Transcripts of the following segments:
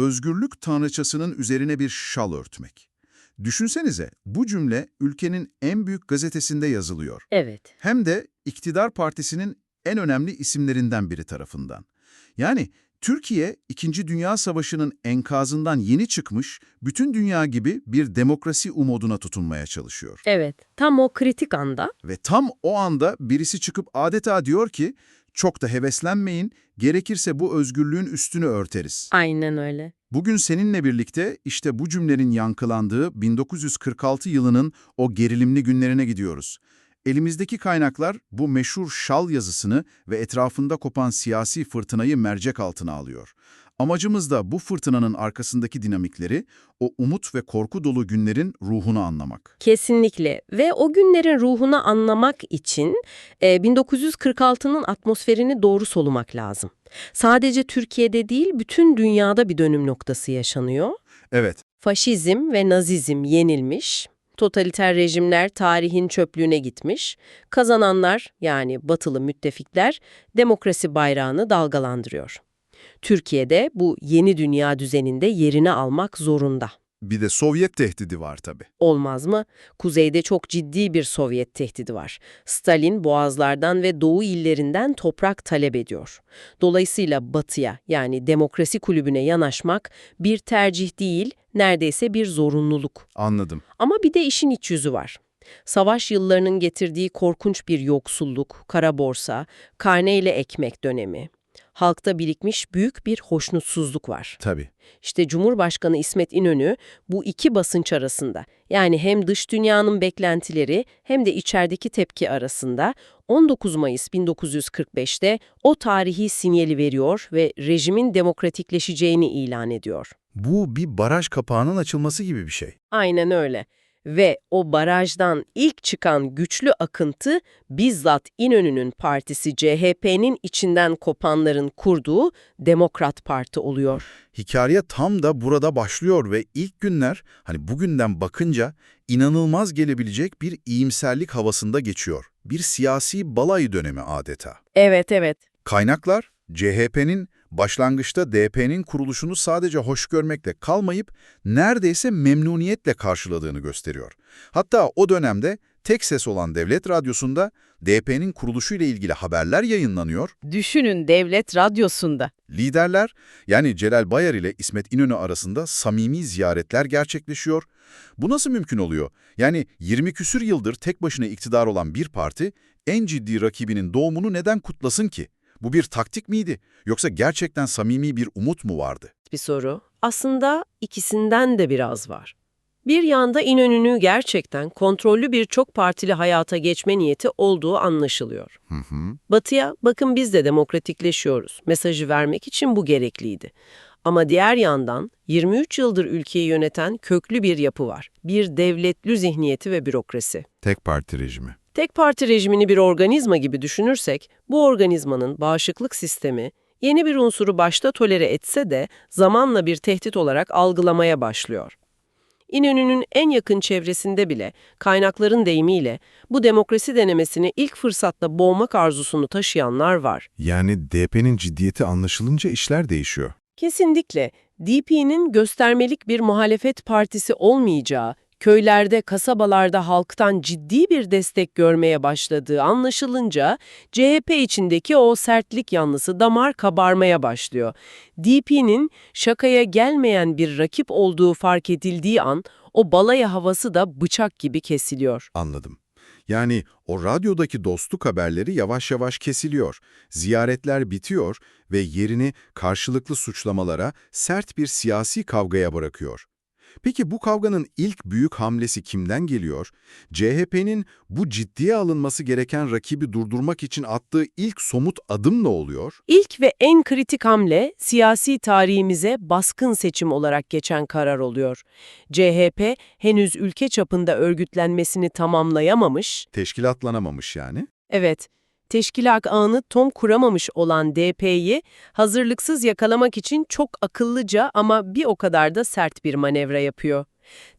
özgürlük tanrıçasının üzerine bir şal örtmek. Düşünsenize bu cümle ülkenin en büyük gazetesinde yazılıyor. Evet. Hem de iktidar partisinin en önemli isimlerinden biri tarafından. Yani Türkiye, İkinci Dünya Savaşı'nın enkazından yeni çıkmış, bütün dünya gibi bir demokrasi umuduna tutunmaya çalışıyor. Evet. Tam o kritik anda Ve tam o anda birisi çıkıp adeta diyor ki, çok da heveslenmeyin, gerekirse bu özgürlüğün üstünü örteriz. aynen öyle. Bugün seninle birlikte işte bu cümlenin yankılandığı 1946 yılının o gerilimli günlerine gidiyoruz. Elimizdeki kaynaklar bu meşhur şal yazısını ve etrafında kopan siyasi fırtınayı mercek altına alıyor. Amacımız da bu fırtınanın arkasındaki dinamikleri, o umut ve korku dolu günlerin ruhunu anlamak. Kesinlikle ve o günlerin ruhunu anlamak için e, 1946'nın atmosferini doğru solumak lazım. Sadece Türkiye'de değil bütün dünyada bir dönüm noktası yaşanıyor. Evet, Faşizm ve Nazizm yenilmiş, totaliter rejimler tarihin çöplüğüne gitmiş, kazananlar yani batılı müttefikler demokrasi bayrağını dalgalandırıyor. Türkiye'de bu yeni dünya düzeninde yerini almak zorunda. bir de Sovyet tehdidi var tabii. Olmaz mı? Kuzeyde çok ciddi bir Sovyet tehdidi var. Stalin boğazlardan ve doğu illerinden toprak talep ediyor. Dolayısıyla batıya yani demokrasi kulübüne yanaşmak bir tercih değil, neredeyse bir zorunluluk. Anladım. Ama bir de işin iç yüzü var. Savaş yıllarının getirdiği korkunç bir yoksulluk, kara borsa, karneyle ekmek dönemi. Halkta birikmiş büyük bir hoşnutsuzluk var. Tabii. İşte Cumhurbaşkanı İsmet İnönü bu iki basınç arasında yani hem dış dünyanın beklentileri hem de içerideki tepki arasında 19 Mayıs 1945'te o tarihi sinyali veriyor ve rejimin demokratikleşeceğini ilan ediyor. Bu bir baraj kapağının açılması gibi bir şey. Aynen öyle. Ve o barajdan ilk çıkan güçlü akıntı bizzat İnönü'nün partisi CHP'nin içinden kopanların kurduğu Demokrat Parti oluyor. Hikaye tam da burada başlıyor ve ilk günler hani bugünden bakınca inanılmaz gelebilecek bir iyimserlik havasında geçiyor. Bir siyasi balayı dönemi adeta. Evet evet. Kaynaklar CHP'nin başlangıçta DP'nin kuruluşunu sadece hoş görmekle kalmayıp neredeyse memnuniyetle karşıladığını gösteriyor. Hatta o dönemde tek ses olan devlet radyosunda DP'nin kuruluşuyla ilgili haberler yayınlanıyor. Düşünün devlet radyosunda. Liderler yani Celal Bayar ile İsmet İnönü arasında samimi ziyaretler gerçekleşiyor. Bu nasıl mümkün oluyor? Yani 20 küsür yıldır tek başına iktidar olan bir parti en ciddi rakibinin doğumunu neden kutlasın ki? Bu bir taktik miydi? Yoksa gerçekten samimi bir umut mu vardı? Bir soru. Aslında ikisinden de biraz var. Bir yanda İnönü'nü gerçekten kontrollü bir çok partili hayata geçme niyeti olduğu anlaşılıyor. Hı hı. Batı'ya bakın biz de demokratikleşiyoruz mesajı vermek için bu gerekliydi. Ama diğer yandan 23 yıldır ülkeyi yöneten köklü bir yapı var. Bir devletli zihniyeti ve bürokrasi. Tek parti rejimi. Tek parti rejimini bir organizma gibi düşünürsek, bu organizmanın bağışıklık sistemi yeni bir unsuru başta tolere etse de zamanla bir tehdit olarak algılamaya başlıyor. İnönü'nün en yakın çevresinde bile kaynakların deyimiyle bu demokrasi denemesini ilk fırsatta boğmak arzusunu taşıyanlar var. Yani DP'nin ciddiyeti anlaşılınca işler değişiyor. Kesinlikle DP'nin göstermelik bir muhalefet partisi olmayacağı, köylerde, kasabalarda halktan ciddi bir destek görmeye başladığı anlaşılınca CHP içindeki o sertlik yanlısı damar kabarmaya başlıyor. DP'nin şakaya gelmeyen bir rakip olduğu fark edildiği an o balaya havası da bıçak gibi kesiliyor. Anladım. Yani o radyodaki dostluk haberleri yavaş yavaş kesiliyor. Ziyaretler bitiyor ve yerini karşılıklı suçlamalara, sert bir siyasi kavgaya bırakıyor. Peki bu kavganın ilk büyük hamlesi kimden geliyor? CHP'nin bu ciddiye alınması gereken rakibi durdurmak için attığı ilk somut adım ne oluyor? İlk ve en kritik hamle siyasi tarihimize baskın seçim olarak geçen karar oluyor. CHP henüz ülke çapında örgütlenmesini tamamlayamamış, Teşkilatlanamamış yani. evet, teşkilat ağını tom kuramamış olan DP'yi hazırlıksız yakalamak için çok akıllıca ama bir o kadar da sert bir manevra yapıyor.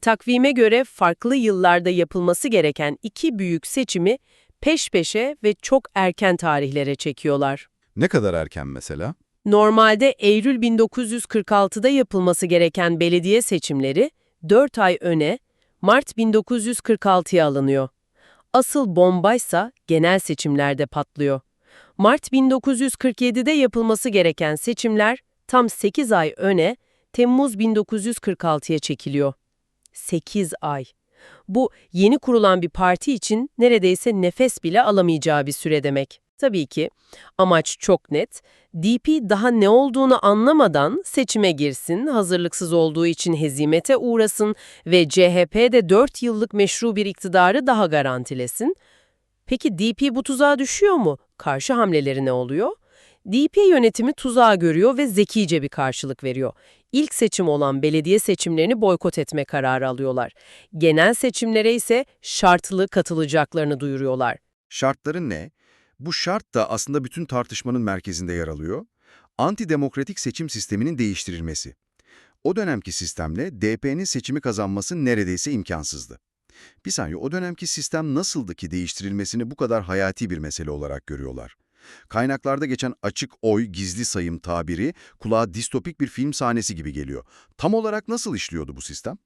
Takvime göre farklı yıllarda yapılması gereken iki büyük seçimi peş peşe ve çok erken tarihlere çekiyorlar. Ne kadar erken mesela? Normalde Eylül 1946'da yapılması gereken belediye seçimleri 4 ay öne Mart 1946'ya alınıyor. Asıl bombaysa genel seçimlerde patlıyor. Mart 1947'de yapılması gereken seçimler tam 8 ay öne Temmuz 1946'ya çekiliyor. 8 ay. Bu yeni kurulan bir parti için neredeyse nefes bile alamayacağı bir süre demek. Tabii ki amaç çok net. DP daha ne olduğunu anlamadan seçime girsin, hazırlıksız olduğu için hezimete uğrasın ve CHP de 4 yıllık meşru bir iktidarı daha garantilesin. Peki DP bu tuzağa düşüyor mu? Karşı hamleleri ne oluyor? DP yönetimi tuzağı görüyor ve zekice bir karşılık veriyor. İlk seçim olan belediye seçimlerini boykot etme kararı alıyorlar. Genel seçimlere ise şartlı katılacaklarını duyuruyorlar. Şartları ne? Bu şart da aslında bütün tartışmanın merkezinde yer alıyor. Antidemokratik seçim sisteminin değiştirilmesi. O dönemki sistemle DP'nin seçimi kazanması neredeyse imkansızdı. Bir saniye, o dönemki sistem nasıldı ki değiştirilmesini bu kadar hayati bir mesele olarak görüyorlar? Kaynaklarda geçen açık oy, gizli sayım tabiri kulağa distopik bir film sahnesi gibi geliyor. Tam olarak nasıl işliyordu bu sistem?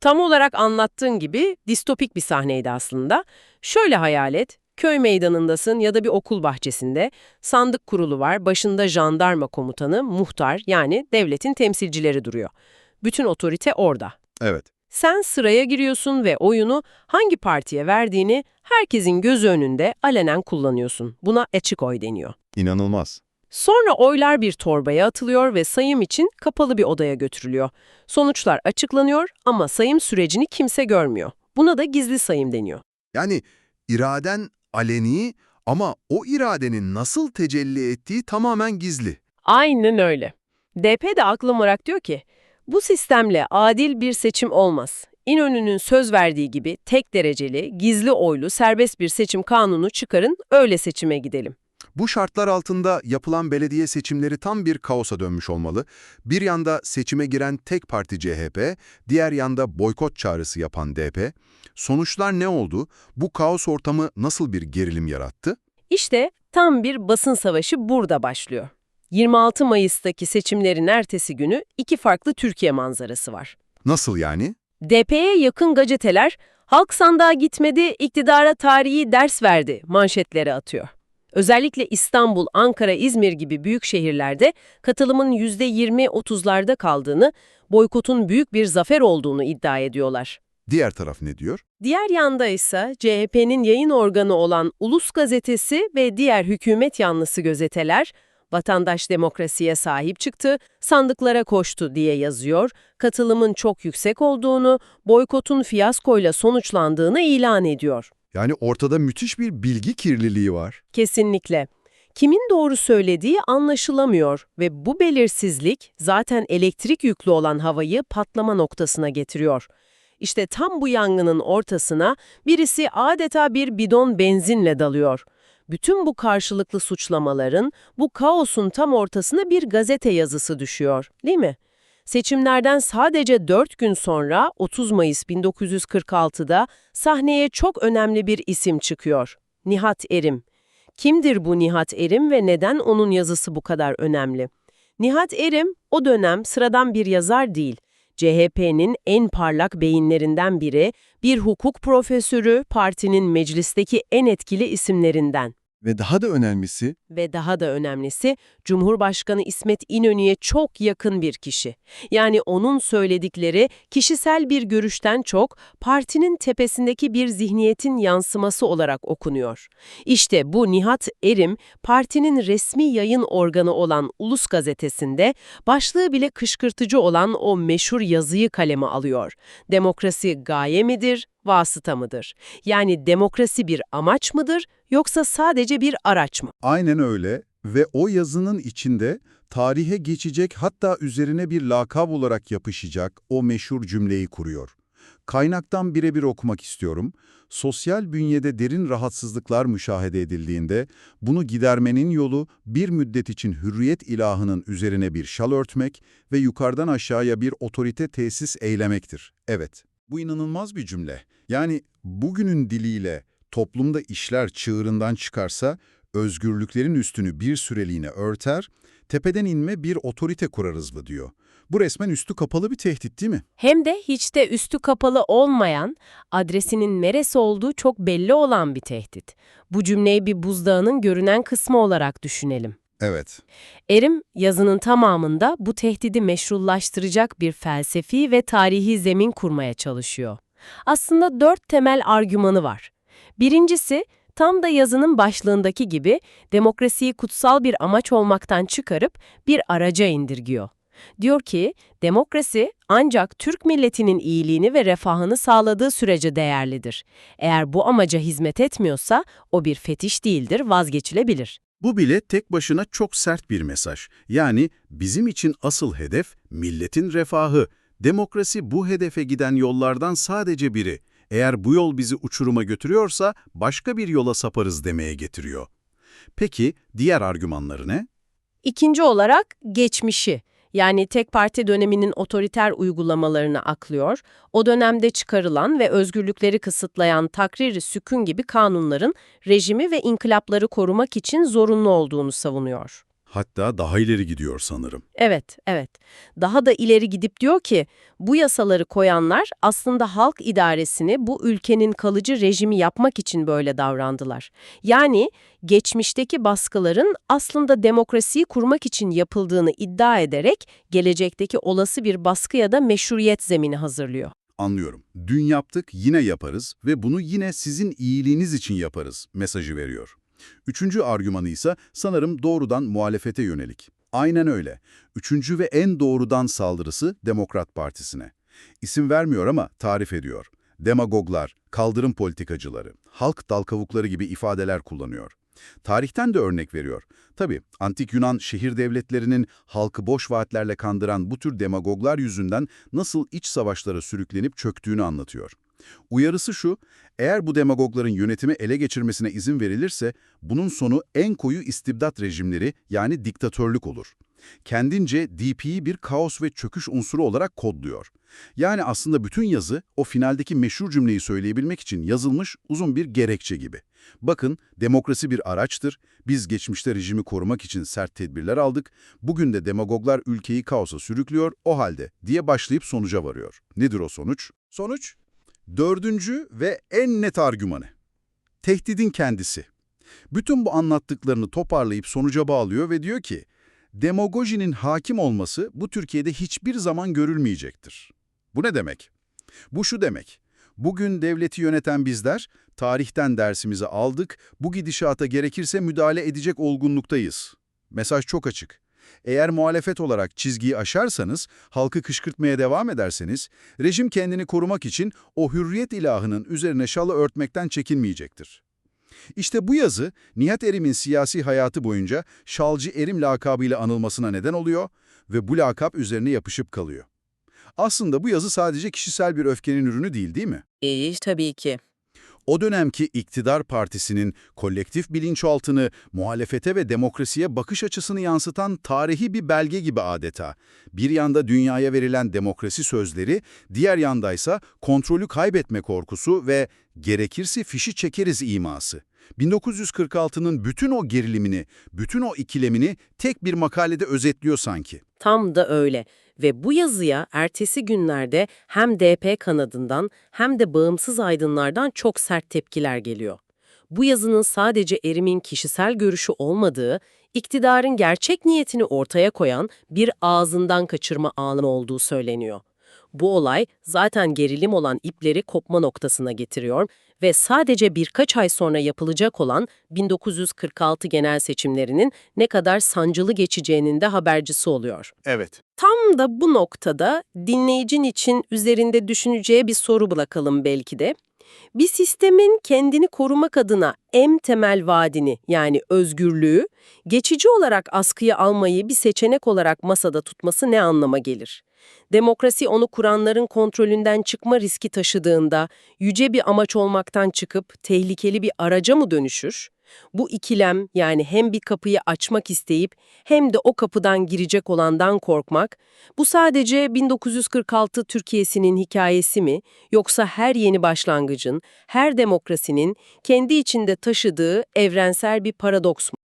Tam olarak anlattığın gibi distopik bir sahneydi aslında. Şöyle hayal et, köy meydanındasın ya da bir okul bahçesinde. Sandık kurulu var, başında jandarma komutanı, muhtar yani devletin temsilcileri duruyor. Bütün otorite orada. Evet. Sen sıraya giriyorsun ve oyunu hangi partiye verdiğini herkesin gözü önünde alenen kullanıyorsun. Buna açık oy deniyor. İnanılmaz. Sonra oylar bir torbaya atılıyor ve sayım için kapalı bir odaya götürülüyor. Sonuçlar açıklanıyor ama sayım sürecini kimse görmüyor. Buna da gizli sayım deniyor. Yani iraden aleni ama o iradenin nasıl tecelli ettiği tamamen gizli. Aynen öyle. DP de aklı olarak diyor ki, bu sistemle adil bir seçim olmaz. İnönü'nün söz verdiği gibi tek dereceli, gizli oylu, serbest bir seçim kanunu çıkarın, öyle seçime gidelim. Bu şartlar altında yapılan belediye seçimleri tam bir kaosa dönmüş olmalı. Bir yanda seçime giren tek parti CHP, diğer yanda boykot çağrısı yapan DP. Sonuçlar ne oldu? Bu kaos ortamı nasıl bir gerilim yarattı? İşte tam bir basın savaşı burada başlıyor. 26 Mayıs'taki seçimlerin ertesi günü iki farklı Türkiye manzarası var. Nasıl yani? DP'ye yakın gazeteler, halk sandığa gitmedi, iktidara tarihi ders verdi manşetleri atıyor. Özellikle İstanbul, Ankara, İzmir gibi büyük şehirlerde katılımın %20-30'larda kaldığını, boykotun büyük bir zafer olduğunu iddia ediyorlar. Diğer taraf ne diyor? Diğer yanda ise CHP'nin yayın organı olan Ulus Gazetesi ve diğer hükümet yanlısı gazeteler, vatandaş demokrasiye sahip çıktı, sandıklara koştu diye yazıyor, katılımın çok yüksek olduğunu, boykotun fiyaskoyla sonuçlandığını ilan ediyor. Yani ortada müthiş bir bilgi kirliliği var. Kesinlikle. Kimin doğru söylediği anlaşılamıyor ve bu belirsizlik zaten elektrik yüklü olan havayı patlama noktasına getiriyor. İşte tam bu yangının ortasına birisi adeta bir bidon benzinle dalıyor. Bütün bu karşılıklı suçlamaların, bu kaosun tam ortasına bir gazete yazısı düşüyor, değil mi? Seçimlerden sadece 4 gün sonra 30 Mayıs 1946'da sahneye çok önemli bir isim çıkıyor. Nihat Erim. Kimdir bu Nihat Erim ve neden onun yazısı bu kadar önemli? Nihat Erim o dönem sıradan bir yazar değil. CHP'nin en parlak beyinlerinden biri, bir hukuk profesörü, partinin meclisteki en etkili isimlerinden. Ve daha da önemlisi, Ve daha da önemlisi Cumhurbaşkanı İsmet İnönü'ye çok yakın bir kişi. Yani onun söyledikleri kişisel bir görüşten çok partinin tepesindeki bir zihniyetin yansıması olarak okunuyor. İşte bu Nihat Erim partinin resmi yayın organı olan Ulus Gazetesi'nde başlığı bile kışkırtıcı olan o meşhur yazıyı kaleme alıyor. Demokrasi gaye midir, vasıta mıdır? Yani demokrasi bir amaç mıdır yoksa sadece bir araç mı? Aynen öyle ve o yazının içinde tarihe geçecek hatta üzerine bir lakab olarak yapışacak o meşhur cümleyi kuruyor. Kaynaktan birebir okumak istiyorum. Sosyal bünyede derin rahatsızlıklar müşahede edildiğinde bunu gidermenin yolu bir müddet için hürriyet ilahının üzerine bir şal örtmek ve yukarıdan aşağıya bir otorite tesis eylemektir. Evet, bu inanılmaz bir cümle. Yani bugünün diliyle toplumda işler çığırından çıkarsa özgürlüklerin üstünü bir süreliğine örter, Tepeden inme bir otorite kurarız mı diyor. Bu resmen üstü kapalı bir tehdit değil mi? Hem de hiç de üstü kapalı olmayan, adresinin neresi olduğu çok belli olan bir tehdit. Bu cümleyi bir buzdağının görünen kısmı olarak düşünelim. Evet. Erim, yazının tamamında bu tehdidi meşrulaştıracak bir felsefi ve tarihi zemin kurmaya çalışıyor. Aslında dört temel argümanı var. Birincisi, tam da yazının başlığındaki gibi demokrasiyi kutsal bir amaç olmaktan çıkarıp bir araca indirgiyor. Diyor ki, demokrasi ancak Türk milletinin iyiliğini ve refahını sağladığı sürece değerlidir. Eğer bu amaca hizmet etmiyorsa o bir fetiş değildir, vazgeçilebilir. Bu bile tek başına çok sert bir mesaj. Yani bizim için asıl hedef milletin refahı. Demokrasi bu hedefe giden yollardan sadece biri. Eğer bu yol bizi uçuruma götürüyorsa başka bir yola saparız demeye getiriyor. Peki diğer argümanları ne? İkinci olarak geçmişi. Yani tek parti döneminin otoriter uygulamalarını aklıyor, o dönemde çıkarılan ve özgürlükleri kısıtlayan takrir sükun gibi kanunların rejimi ve inkılapları korumak için zorunlu olduğunu savunuyor. Hatta daha ileri gidiyor sanırım. Evet, evet. Daha da ileri gidip diyor ki, bu yasaları koyanlar aslında halk idaresini bu ülkenin kalıcı rejimi yapmak için böyle davrandılar. Yani geçmişteki baskıların aslında demokrasiyi kurmak için yapıldığını iddia ederek gelecekteki olası bir baskı ya da meşruiyet zemini hazırlıyor. Anlıyorum. Dün yaptık, yine yaparız ve bunu yine sizin iyiliğiniz için yaparız mesajı veriyor. Üçüncü argümanı ise sanırım doğrudan muhalefete yönelik. Aynen öyle. Üçüncü ve en doğrudan saldırısı Demokrat Partisi'ne. İsim vermiyor ama tarif ediyor. Demagoglar, kaldırım politikacıları, halk dalkavukları gibi ifadeler kullanıyor. Tarihten de örnek veriyor. Tabii antik Yunan şehir devletlerinin halkı boş vaatlerle kandıran bu tür demagoglar yüzünden nasıl iç savaşlara sürüklenip çöktüğünü anlatıyor. Uyarısı şu, eğer bu demagogların yönetimi ele geçirmesine izin verilirse bunun sonu en koyu istibdat rejimleri yani diktatörlük olur. Kendince DP'yi bir kaos ve çöküş unsuru olarak kodluyor. Yani aslında bütün yazı o finaldeki meşhur cümleyi söyleyebilmek için yazılmış uzun bir gerekçe gibi. Bakın demokrasi bir araçtır, biz geçmişte rejimi korumak için sert tedbirler aldık, bugün de demagoglar ülkeyi kaosa sürüklüyor, o halde diye başlayıp sonuca varıyor. Nedir o sonuç? Sonuç? Dördüncü ve en net argümanı. Tehdidin kendisi. Bütün bu anlattıklarını toparlayıp sonuca bağlıyor ve diyor ki, demagojinin hakim olması bu Türkiye'de hiçbir zaman görülmeyecektir. Bu ne demek? Bu şu demek, bugün devleti yöneten bizler, tarihten dersimizi aldık, bu gidişata gerekirse müdahale edecek olgunluktayız. Mesaj çok açık. Eğer muhalefet olarak çizgiyi aşarsanız, halkı kışkırtmaya devam ederseniz, rejim kendini korumak için o hürriyet ilahının üzerine şalı örtmekten çekinmeyecektir. İşte bu yazı, Nihat Erim'in siyasi hayatı boyunca Şalcı Erim lakabıyla anılmasına neden oluyor ve bu lakap üzerine yapışıp kalıyor. Aslında bu yazı sadece kişisel bir öfkenin ürünü değil, değil mi? İyi, tabii ki. O dönemki iktidar partisinin kolektif bilinçaltını, muhalefete ve demokrasiye bakış açısını yansıtan tarihi bir belge gibi adeta. Bir yanda dünyaya verilen demokrasi sözleri, diğer yandaysa kontrolü kaybetme korkusu ve gerekirse fişi çekeriz iması. 1946'nın bütün o gerilimini, bütün o ikilemini tek bir makalede özetliyor sanki. Tam da öyle ve bu yazıya ertesi günlerde hem DP kanadından hem de bağımsız aydınlardan çok sert tepkiler geliyor. Bu yazının sadece Erim'in kişisel görüşü olmadığı, iktidarın gerçek niyetini ortaya koyan bir ağzından kaçırma anı olduğu söyleniyor. Bu olay zaten gerilim olan ipleri kopma noktasına getiriyor ve sadece birkaç ay sonra yapılacak olan 1946 genel seçimlerinin ne kadar sancılı geçeceğinin de habercisi oluyor. Evet. Tam da bu noktada dinleyicin için üzerinde düşüneceği bir soru bırakalım belki de. Bir sistemin kendini korumak adına en temel vaadini yani özgürlüğü, geçici olarak askıya almayı bir seçenek olarak masada tutması ne anlama gelir? Demokrasi onu kuranların kontrolünden çıkma riski taşıdığında yüce bir amaç olmaktan çıkıp tehlikeli bir araca mı dönüşür? Bu ikilem yani hem bir kapıyı açmak isteyip hem de o kapıdan girecek olandan korkmak, bu sadece 1946 Türkiye'sinin hikayesi mi yoksa her yeni başlangıcın, her demokrasinin kendi içinde taşıdığı evrensel bir paradoks mu?